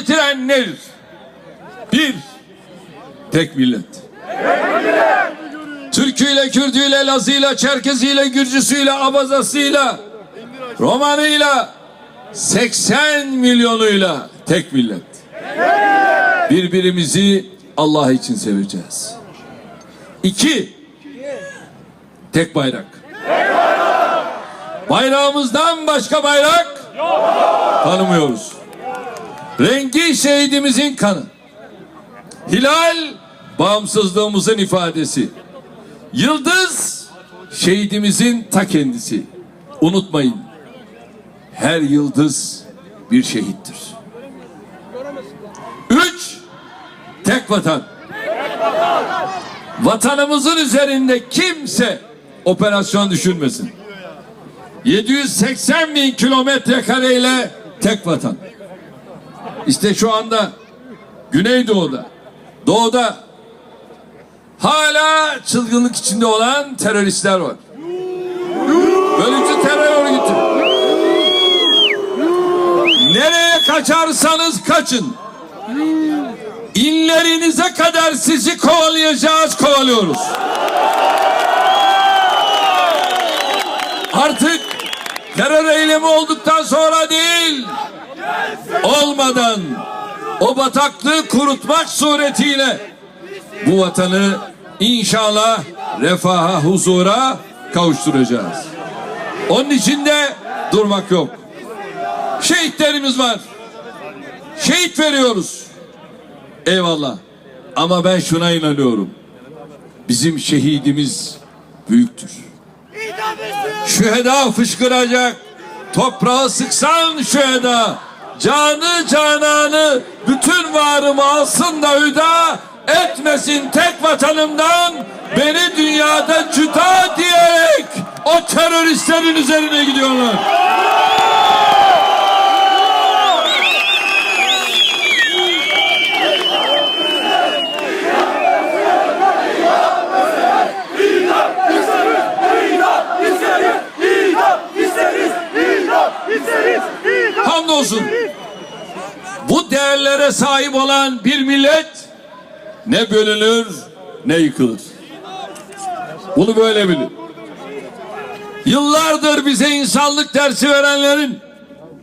getiren nedir? Bir, tek millet. Türküyle, Kürdüyle, Lazıyla, Çerkeziyle, Gürcüsüyle, Abazasıyla, Romanıyla, 80 milyonuyla tek millet. Birbirimizi Allah için seveceğiz. İki, tek bayrak. Bayrağımızdan başka bayrak tanımıyoruz. Rengi şehidimizin kanı. Hilal bağımsızlığımızın ifadesi. Yıldız şehidimizin ta kendisi. Unutmayın. Her yıldız bir şehittir. Üç, tek vatan. Vatanımızın üzerinde kimse operasyon düşünmesin. 780 bin kilometre kareyle tek vatan. İşte şu anda Güneydoğu'da, Doğu'da hala çılgınlık içinde olan teröristler var. Bölücü terör örgütü. Nereye kaçarsanız kaçın. İnlerinize kadar sizi kovalayacağız, kovalıyoruz. Artık terör eylemi olduktan sonra değil, olmadan o bataklığı kurutmak suretiyle bu vatanı inşallah refaha, huzura kavuşturacağız. Onun için de durmak yok. Şehitlerimiz var. Şehit veriyoruz. Eyvallah. Ama ben şuna inanıyorum. Bizim şehidimiz büyüktür. Şüheda fışkıracak. Toprağı sıksan şüheda. Canı cananı bütün varımı alsın da hüda etmesin tek vatanımdan beni dünyada cüda diyerek o teröristlerin üzerine gidiyorlar. Hamdolsun. Bu değerlere sahip olan bir millet ne bölünür ne yıkılır. Bunu böyle bilin. Yıllardır bize insanlık dersi verenlerin